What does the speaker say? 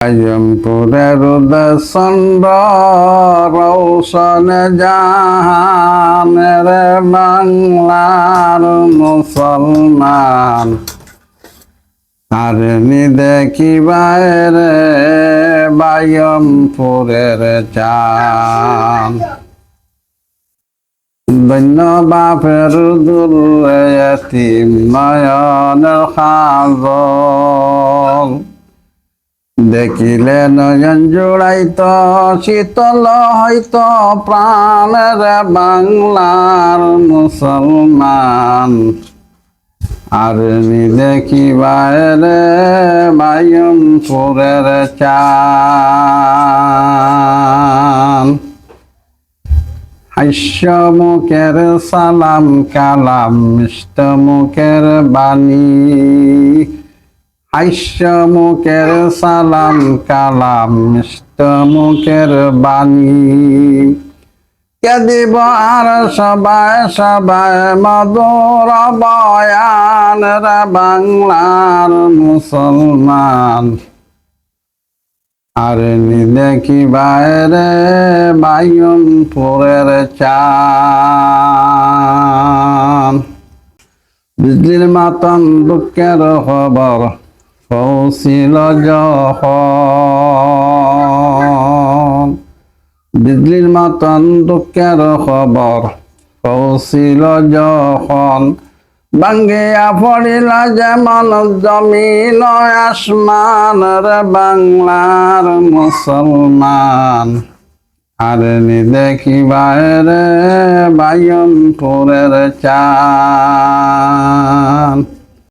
আজমপুরের দসন্দ রৌশন জাহানের বাংলার মুসলমান। আর নি দেখিবার বায়মপুরের চান বন্য বাপের দূর এতিম নয়নের খাজল দেখিলে নয়ন জোড়াইত, শীতল হইত প্রাণের বাংলার মুসলমান। আর দেখিবারে বায়ুমপুরের চান হাস্য মুখের সালাম, কালাম, মিষ্ট মুখের বাণী। মুখের সালাম, কালাম মিষ্ট মুখের বাণী। কে দিব আর সবাই সবাই মধুর বয়ান রে বাংলার মুসলমান। আর দেখি বাইরে বায়ুমপুরের চান বিজলির মাতন দুঃখের খবর যখন বিজলির মতন দুঃখের খবর পৌঁছিল যখন বাঙ্গিয়া পড়িলা যেমন জমিন আসমান রে বাংলার মুসলমান আর দেখি বাইরে বায়ুমপুরের চান